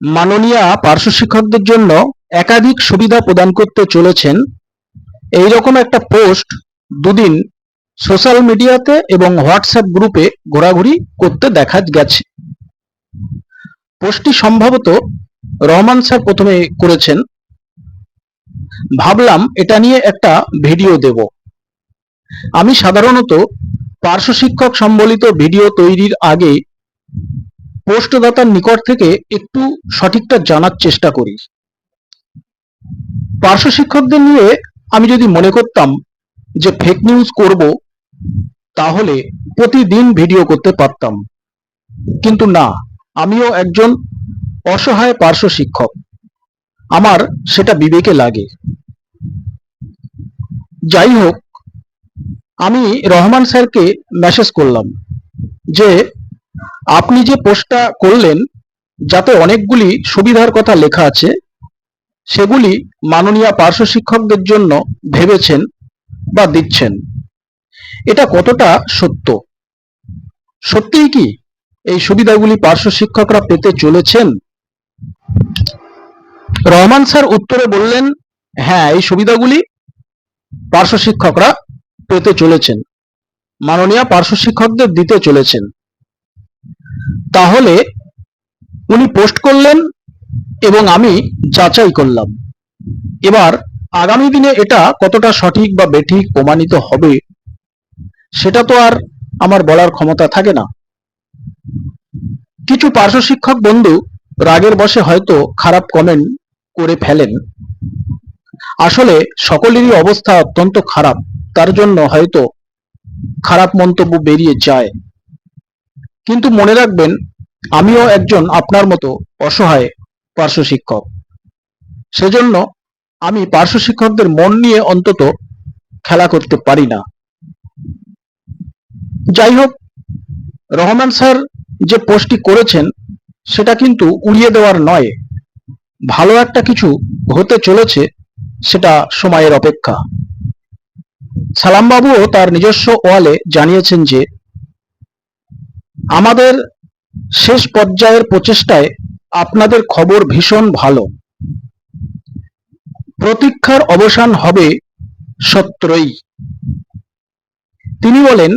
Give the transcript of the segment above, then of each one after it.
মাননীয়া পার্শ্ব শিক্ষকদের জন্য একাধিক সুবিধা প্রদান করতে চলেছেন। এই রকম একটা পোস্ট দুদিন সোশ্যাল মিডিয়াতে এবং হোয়াটসঅ্যাপ গ্রুপে ঘোরাঘুরি করতে দেখা গেছে। পোস্টটি সম্ভবত রহমান স্যার প্রথমে করেছেন। ভাবলাম এটা নিয়ে একটা ভিডিও দেব। আমি সাধারণত পার্শ্ব শিক্ষক সম্বলিত ভিডিও তৈরির আগে পোস্টদাতার নিকট থেকে একটু সঠিকটা জানার চেষ্টা করি। পার্শ্ব শিক্ষকদের নিয়ে আমি যদি মনে করতাম যে ফেক নিউজ করব, তাহলে প্রতিদিন ভিডিও করতে পারতাম। কিন্তু না, আমিও একজন অসহায় পার্শ্ব শিক্ষক। আমার সেটা বিবেকে লাগে। যাই হোক, আমি রহমান স্যারকে মেসেজ করলাম যে আপনি যে পোস্টটা করলেন, যাতে অনেকগুলি সুবিধার কথা লেখা আছে, সেগুলি মাননীয় পার্শ্ব শিক্ষকদের জন্য ভেবেছেন বা দিচ্ছেন। এটা কতটা সত্য? সত্যিই কি এই সুবিধাগুলি পার্শ্ব শিক্ষকরা পেতে চলেছেন? রহমান স্যার উত্তরে বললেন হ্যাঁ এই সুবিধাগুলি পার্শ্ব শিক্ষকরা পেতে চলেছেন। মাননীয় পার্শ্ব শিক্ষকদের দিতে চলেছেন। তাহলে উনি পোস্ট করলেন এবং আমি যাচাই করলাম। এবার আগামী দিনে এটা কতটা সঠিক বা বেঠিক প্রমাণিত হবে, সেটা তো আর আমার বলার ক্ষমতা থাকে না। কিছু পার্শ্ব শিক্ষক বন্ধু রাগের বশে হয়তো খারাপ কমেন্ট করে ফেলেন। আসলে সকলেরই অবস্থা অত্যন্ত খারাপ, তার জন্য হয়তো খারাপ মন্তব্য বেরিয়ে যায়। কিন্তু মনে রাখবেন, আমিও একজন আপনার মতো অসহায় পার্শ্ব শিক্ষক। সেজন্য আমি পার্শ্ব শিক্ষকদের মন নিয়ে অন্তত খেলা করতে পারি না। যাই হোক, রহমান স্যার যে পোস্টটি করেছেন, সেটা কিন্তু উড়িয়ে দেওয়ার নয়। ভালো একটা কিছু হতে চলেছে, সেটা সময়ের অপেক্ষা। সালামবাবুও তার নিজস্ব ওয়ালে জানিয়েছেন যে আমাদের শেষ পর্যায়ের প্রচেষ্টায় আপনাদের খবর ভীষণ ভালো। প্রতীক্ষার অবসান হবে সত্রই। তিনি বলেন,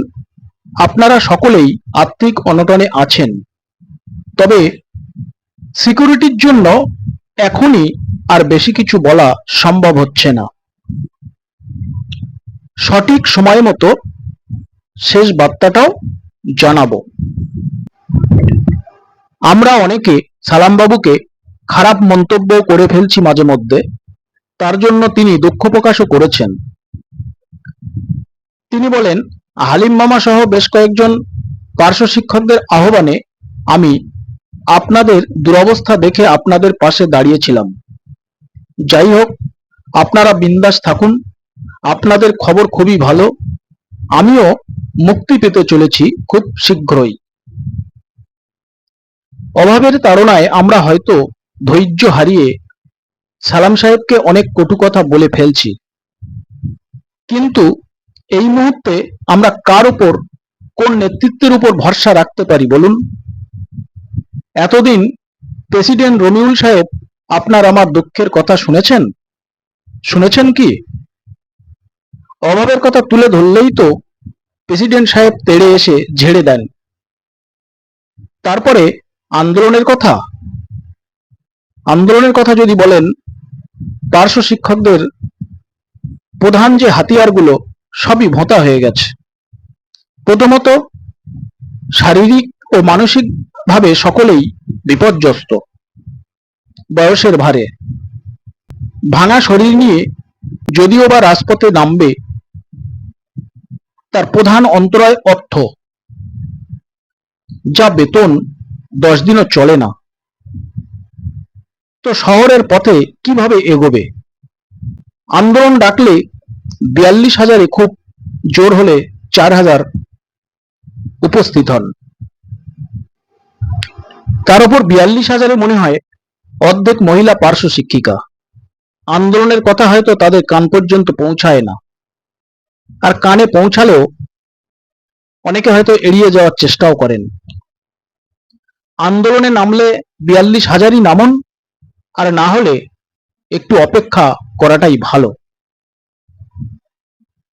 আপনারা সকলেই আর্থিক অনটনে আছেন। তবে সিকিউরিটির জন্য এখনই আর বেশি কিছু বলা সম্ভব হচ্ছে না। সঠিক সময় মতো শেষ বার্তাটাও জানাব। আমরা অনেকে সালামবাবুকে খারাপ মন্তব্য করে ফেলছি মাঝে মধ্যে, তার জন্য তিনি দুঃখ প্রকাশও করেছেন। তিনি বলেন, হালিম মামা সহ বেশ কয়েকজন পার্শ্ব শিক্ষকদের আহ্বানে আমি আপনাদের দুরবস্থা দেখে আপনাদের পাশে দাঁড়িয়েছিলাম। যাই হোক, আপনারা বিন্দাস থাকুন, আপনাদের খবর খুবই ভালো। আমিও মুক্তি পেতে চলেছি খুব শীঘ্রই। অভাবের তাড়নায় আমরা হয়তো ধৈর্য হারিয়ে সালাম সাহেবকে অনেক কটু কথা বলে ফেলছি। কিন্তু এই মুহূর্তে আমরা কার উপর, কোন নেতৃত্বের উপর ভরসা রাখতে পারি বলুন? এতদিন প্রেসিডেন্ট রমিউল সাহেব আপনার আমার দুঃখের কথা শুনেছেন? শুনেছেন কি? অভাবের কথা তুলে ধরলেই তো প্রেসিডেন্ট সাহেব তেড়ে এসে ঝেড়ে দেন। তারপরে আন্দোলনের কথা আন্দোলনের কথা যদি বলেন, পার্শ্ব শিক্ষকদের প্রধান যে হাতিয়ারগুলো, সবই ভোঁতা হয়ে গেছে। প্রথমত, শারীরিক ও মানসিক ভাবে সকলেই বিপর্যস্ত বয়সের ভারে। ভাঙা শরীর নিয়ে যদিও বা রাজপথে নামবে তার প্রধান অন্তরায় অর্থ। যা বেতন দশ দিনও চলে না। তো শহরের পথে কীভাবে এগোবে? আন্দোলন ডাকলে বিয়াল্লিশ হাজারে খুব জোর হলে চার হাজার উপস্থিত হন। তার উপর বিয়াল্লিশ হাজারে মনে হয় অর্ধেক মহিলা পার্শ্ব শিক্ষিকা। আন্দোলনের কথা হয়তো তাদের কান পর্যন্ত পৌঁছায় না। আর কানে পৌঁছালেও অনেকে হয়তো এড়িয়ে যাওয়ার চেষ্টাও করেন। আন্দোলনে নামলে বিয়াল্লিশ হাজারই নামুন, আর না হলে একটু অপেক্ষা করাটাই ভালো।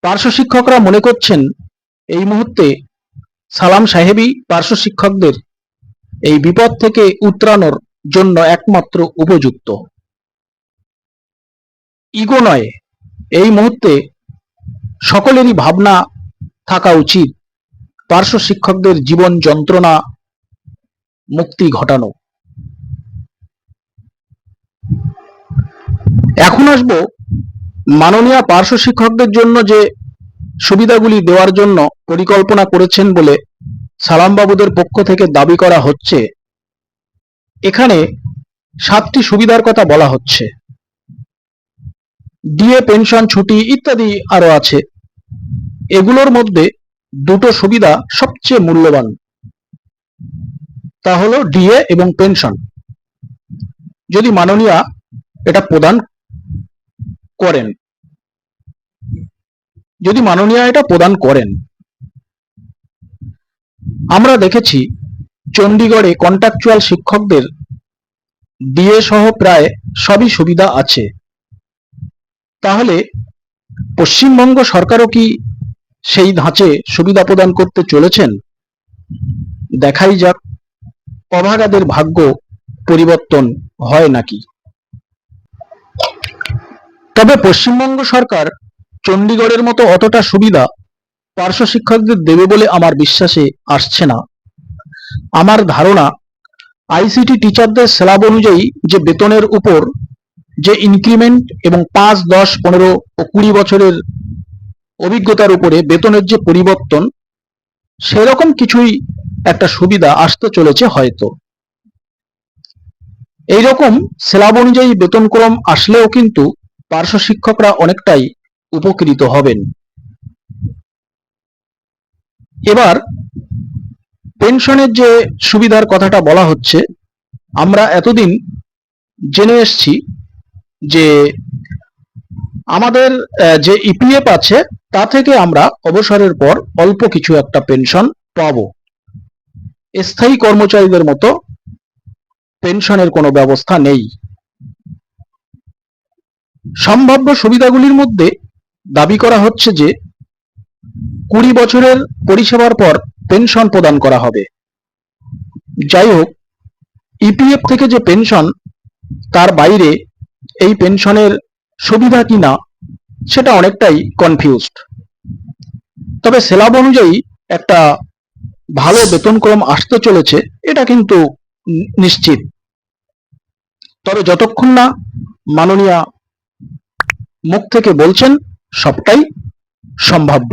পার্শ্ব শিক্ষকরা মনে করছেন, এই মুহূর্তে সালাম সাহেবই পার্শ্ব শিক্ষকদের এই বিপদ থেকে উতরানোর জন্য একমাত্র উপযুক্ত। ইগো নয়, এই মুহূর্তে সকলেরই ভাবনা থাকা উচিত। পার্শ্ব শিক্ষকদের জীবন যন্ত্রণা মুক্তি ঘটানো। এখন আসব মাননীয় পার্শ্ব শিক্ষকদের জন্য যে সুবিধাগুলি দেওয়ার জন্য পরিকল্পনা করেছেন বলে সালামবাবুদের পক্ষ থেকে দাবি করা হচ্ছে। এখানে সাতটি সুবিধার কথা বলা হচ্ছে। ডিএ পেনশন ছুটি ইত্যাদি আরও আছে। এগুলোর মধ্যে দুটো সুবিধা সবচেয়ে মূল্যবান। তা হলো ডিএ এবং পেনশন যদি মাননীয়া এটা প্রদান করেন, যদি মাননীয়া এটা প্রদান করেন, আমরা দেখেছি চণ্ডীগড়ে কন্ট্রাকচুয়াল শিক্ষকদের ডিএ সহ প্রায় সবই সুবিধা আছে। তাহলে পশ্চিমবঙ্গ সরকারও কি সেই ধাঁচে সুবিধা প্রদান করতে চলেছেন? দেখাই যাক, অভাগাদের ভাগ্য পরিবর্তন হয় নাকি? তবে পশ্চিমবঙ্গ সরকার চণ্ডীগড়ের মতো অতটা সুবিধা পার্শ্ব শিক্ষকদের দেবে বলে আমার বিশ্বাসে আসছে না। আমার ধারণা, আইসিটি টিচারদের স্ল্যাব অনুযায়ী যে বেতনের উপর যে ইনক্রিমেন্ট এবং পাঁচ, দশ, পনেরো ও কুড়ি বছরের অভিজ্ঞতার উপরে বেতনের যে পরিবর্তন, সেরকম কিছুই একটা সুবিধা আসতে চলেছে হয়তো। এইরকম স্ল্যাব অনুযায়ী বেতনক্রম আসলেও কিন্তু পার্শ্ব শিক্ষকরা অনেকটাই উপকৃত হবেন। এবার, পেনশনের যে সুবিধার কথাটা বলা হচ্ছে, আমরা এতদিন জেনে এসছি যে আমাদের যে ইপিএফ আছে, তা থেকে আমরা অবসরের পর অল্প কিছু একটা পেনশন পাবো। স্থায়ী কর্মচারীদের মতো পেনশনের কোনো ব্যবস্থা নেই। সম্ভাব্য সুবিধাগুলির মধ্যে দাবি করা হচ্ছে যে, কুড়ি বছরের পরিষেবার পর পেনশন প্রদান করা হবে। যাই হোক ইপিএফ থেকে যে পেনশন তার বাইরে এই পেনশনের সুবিধা কি না সেটা অনেকটাই কনফিউজড তবে স্ল্যাব অনুযায়ী একটা ভালো বেতনক্রম আসতে চলেছে, এটা কিন্তু নিশ্চিত। তবে যতক্ষণ না মাননীয়া মুখ থেকে বলছেন, সবটাই সম্ভাব্য।